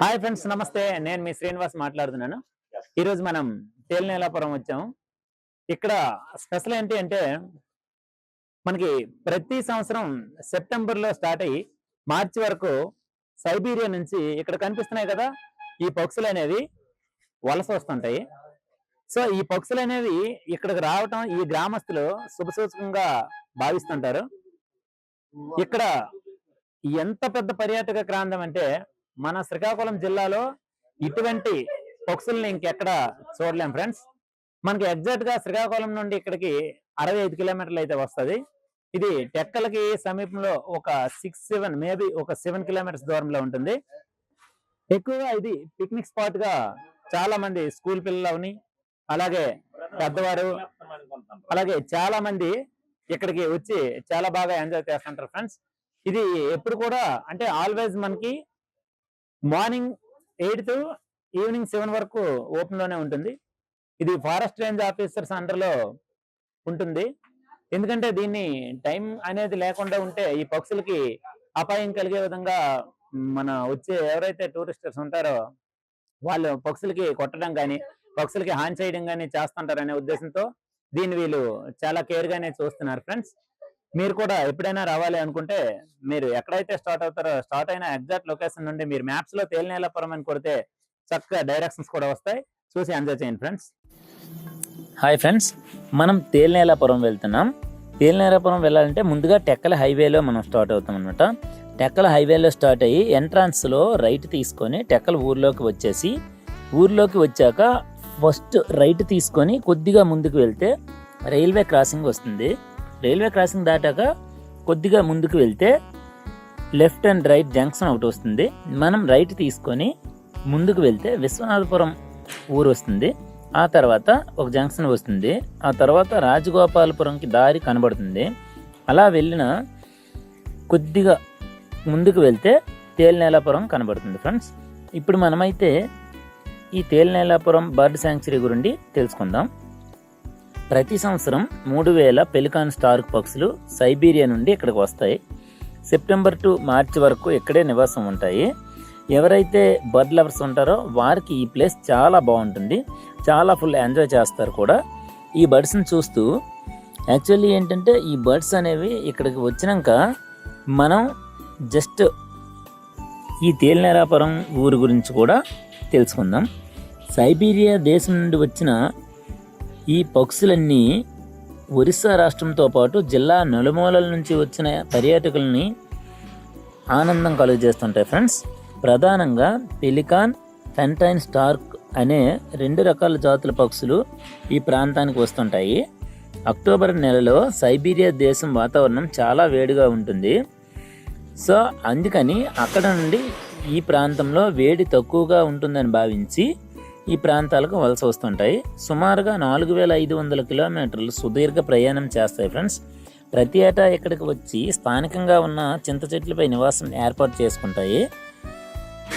Hi friends నమస్తే. నేను మీ శ్రీనివాస్ మాట్లాడుతున్నాను. ఈరోజు మనం తేలినేలాపురం వచ్చాము ఇక్కడ స్పెషల్ ఏంటి అంటే మనకి ప్రతి సంవత్సరం సెప్టెంబర్లో స్టార్ట్ అయ్యి మార్చి వరకు సైబీరియా నుంచి ఇక్కడ కనిపిస్తున్నాయి కదా ఈ పక్షులు అనేవి వలస వస్తుంటాయి. సో ఈ పక్షులు అనేవి ఇక్కడికి రావటం ఈ గ్రామస్తులు శుభసూచకంగా భావిస్తుంటారు. ఇక్కడ ఎంత పెద్ద పర్యాటక ప్రాంతం అంటే మన శ్రీకాకుళం జిల్లాలో ఇటువంటి పక్షుల్ని ఇంకెక్కడ చూడలేం ఫ్రెండ్స్. మనకి ఎగ్జాక్ట్గా శ్రీకాకుళం నుండి ఇక్కడికి అరవై ఐదు కిలోమీటర్లు అయితే వస్తుంది. ఇది టెక్కలకి సమీపంలో ఒక సిక్స్ సెవెన్ మేబీ ఒక సెవెన్ కిలోమీటర్స్ దూరంలో ఉంటుంది. ఎక్కువగా ఇది పిక్నిక్ స్పాట్గా చాలా మంది స్కూల్ పిల్లలని అలాగే పెద్దవారు అలాగే చాలా మంది ఇక్కడికి వచ్చి చాలా బాగా ఎంజాయ్ చేస్తుంటారు ఫ్రెండ్స్. ఇది ఎప్పుడు కూడా అంటే ఆల్వేజ్ మనకి morning eight to evening seven వరకు ఓపెన్లోనే ఉంటుంది. ఇది ఫారెస్ట్ రేంజ్ ఆఫీసర్స్ అండర్లో ఉంటుంది. ఎందుకంటే దీన్ని టైం అనేది లేకుండా ఉంటే ఈ పక్షులకి అపాయం కలిగే విధంగా మన వచ్చే ఎవరైతే టూరిస్టర్స్ ఉంటారో వాళ్ళు పక్షులకి కొట్టడం కానీ పక్షులకి హాని చేయడం కానీ చేస్తుంటారనే ఉద్దేశంతో దీన్ని వీళ్ళు చాలా కేర్ గానే చూస్తున్నారు ఫ్రెండ్స్. మీరు కూడా ఎప్పుడైనా రావాలి అనుకుంటే మీరు ఎక్కడైతే స్టార్ట్ అవుతారో స్టార్ట్ అయిన ఎగ్జాక్ట్ లొకేషన్ నుండి మీరు మ్యాప్స్లో తేలినేలపురం అని కొడితే చక్కగా డైరెక్షన్స్ కూడా వస్తాయి. చూసి ఎంజాయ్ చేయండి ఫ్రెండ్స్ హాయ్ ఫ్రెండ్స్ మనం తేలినేలాపురం వెళ్తున్నాం. తేలినేలాపురం వెళ్ళాలంటే ముందుగా టెక్కల హైవేలో మనం స్టార్ట్ అవుతాం అనమాట టెక్కల హైవేలో స్టార్ట్ అయ్యి ఎంట్రన్స్లో రైట్ తీసుకొని టెక్కల ఊర్లోకి వచ్చేసి ఊర్లోకి వచ్చాక ఫస్ట్ రైట్ తీసుకొని కొద్దిగా ముందుకు వెళ్తే రైల్వే క్రాసింగ్ వస్తుంది. రైల్వే క్రాసింగ్ దాటాక కొద్దిగా ముందుకు వెళ్తే లెఫ్ట్ అండ్ రైట్ జంక్షన్ ఒకటి వస్తుంది. మనం రైట్ తీసుకొని ముందుకు వెళ్తే విశ్వనాథపురం ఊరు వస్తుంది. ఆ తర్వాత ఒక జంక్షన్ వస్తుంది. ఆ తర్వాత రాజగోపాలపురంకి దారి కనబడుతుంది. అలా వెళ్ళిన కొద్దిగా ముందుకు వెళ్తే తేలినేలాపురం కనబడుతుంది ఫ్రెండ్స్. ఇప్పుడు మనమైతే ఈ తేలినేలాపురం బర్డ్ శాంక్చురీ గురించి తెలుసుకుందాం. ప్రతి సంవత్సరం మూడు వేల పెలికాన్ స్టార్క్ పక్షులు సైబీరియా నుండి ఇక్కడికి వస్తాయి. సెప్టెంబర్ టు మార్చి వరకు ఇక్కడే నివాసం ఉంటాయి. ఎవరైతే బర్డ్ లవర్స్ ఉంటారో వారికి ఈ ప్లేస్ చాలా బాగుంటుంది. చాలా ఫుల్ ఎంజాయ్ చేస్తారు కూడా. ఈ బర్డ్స్ని చూస్తూ యాక్చువల్లీ ఏంటంటే ఈ బర్డ్స్ అనేవి ఇక్కడికి వచ్చినాక మనం జస్ట్ ఈ తేలినేరాపురం ఊరు గురించి కూడా తెలుసుకుందాం. సైబీరియా దేశం నుండి వచ్చిన ఈ పక్షులన్నీ ఒరిస్సా రాష్ట్రంతో పాటు జిల్లా నలుమూలల నుంచి వచ్చిన పర్యాటకుల్ని ఆనందం కలుగజేస్తుంటాయి ఫ్రెండ్స్. ప్రధానంగా పెలికాన్ ఫెంటైన్ స్టార్క్ అనే రెండు రకాల జాతుల పక్షులు ఈ ప్రాంతానికి వస్తుంటాయి. అక్టోబర్ నెలలో సైబీరియా దేశం వాతావరణం చాలా వేడిగా ఉంటుంది. సో అందుకని అక్కడ నుండి ఈ ప్రాంతంలో వేడి తక్కువగా ఉంటుందని భావించి ఈ ప్రాంతాలకు వలస వస్తుంటాయి. సుమారుగా నాలుగు వేల ఐదు వందల కిలోమీటర్లు సుదీర్ఘ ప్రయాణం చేస్తాయి ఫ్రెండ్స్. ప్రతి ఏటా ఇక్కడికి వచ్చి స్థానికంగా ఉన్న చింత చెట్లపై నివాసం ఏర్పాటు చేసుకుంటాయి.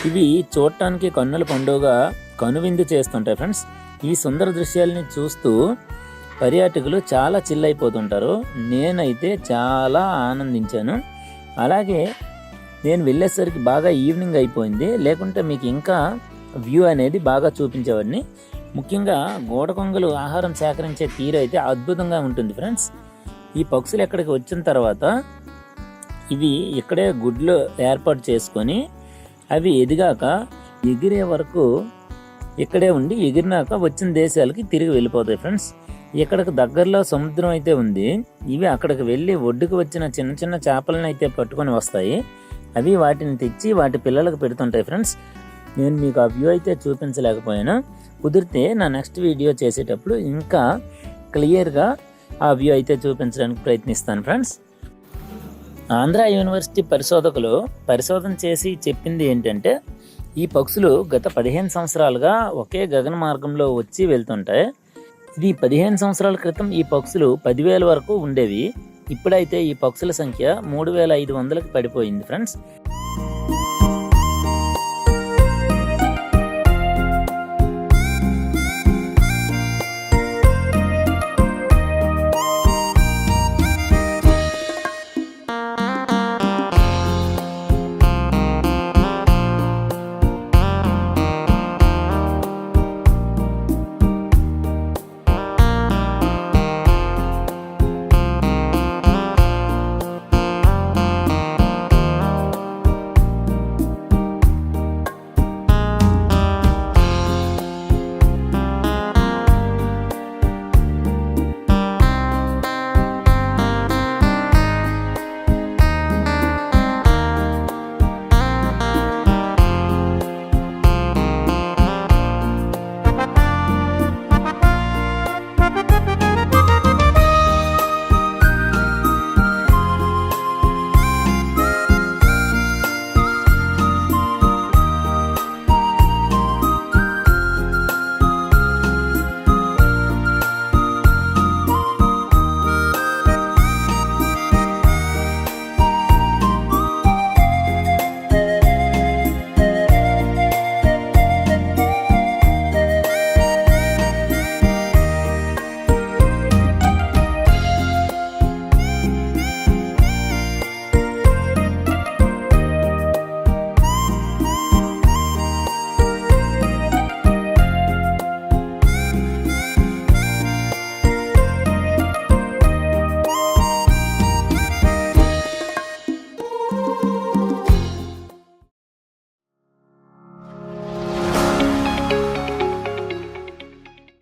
ఇవి చూడటానికి కన్నుల పండుగ కనువిందు చేస్తుంటాయి ఫ్రెండ్స్. ఈ సుందర దృశ్యాలని చూస్తూ పర్యాటకులు చాలా చిల్ అయిపోతుంటారు. నేనైతే చాలా ఆనందించాను. అలాగే నేను వెళ్ళేసరికి బాగా ఈవినింగ్ అయిపోయింది. లేకుంటే మీకు ఇంకా వ్యూ అనేది బాగా చూపించేవాడిని. ముఖ్యంగా గోడ కొంగలు ఆహారం సేకరించే తీరు అయితే అద్భుతంగా ఉంటుంది ఫ్రెండ్స్. ఈ పక్షులు ఎక్కడికి వచ్చిన తర్వాత ఇవి ఇక్కడే గుడ్లు ఏర్పాటు చేసుకొని అవి ఎదిగాక ఎగిరే వరకు ఇక్కడే ఉండి ఎగిరినాక వచ్చిన దేశాలకి తిరిగి వెళ్ళిపోతాయి ఫ్రెండ్స్. ఇక్కడికి దగ్గరలో సముద్రం అయితే ఉంది. ఇవి అక్కడికి వెళ్ళి ఒడ్డుకు వచ్చిన చిన్న చిన్న చేపలను అయితే పట్టుకొని వస్తాయి. అవి వాటిని తెచ్చి వాటి పిల్లలకు పెడుతుంటాయి ఫ్రెండ్స్. నేను మీకు ఆ వ్యూ అయితే చూపించలేకపోయాను. కుదిరితే నా నెక్స్ట్ వీడియో చేసేటప్పుడు ఇంకా క్లియర్గా ఆ వ్యూ అయితే చూపించడానికి ప్రయత్నిస్తాను ఫ్రెండ్స్. ఆంధ్ర యూనివర్సిటీ పరిశోధకులు పరిశోధన చేసి చెప్పింది ఏంటంటే ఈ పక్షులు గత పదిహేను సంవత్సరాలుగా ఒకే గగన మార్గంలో వచ్చి వెళ్తుంటాయి. ఇది పదిహేను సంవత్సరాల క్రితం ఈ పక్షులు పదివేల వరకు ఉండేవి. ఇప్పుడైతే ఈ పక్షుల సంఖ్య మూడు వేల ఐదు వందలకు పడిపోయింది ఫ్రెండ్స్.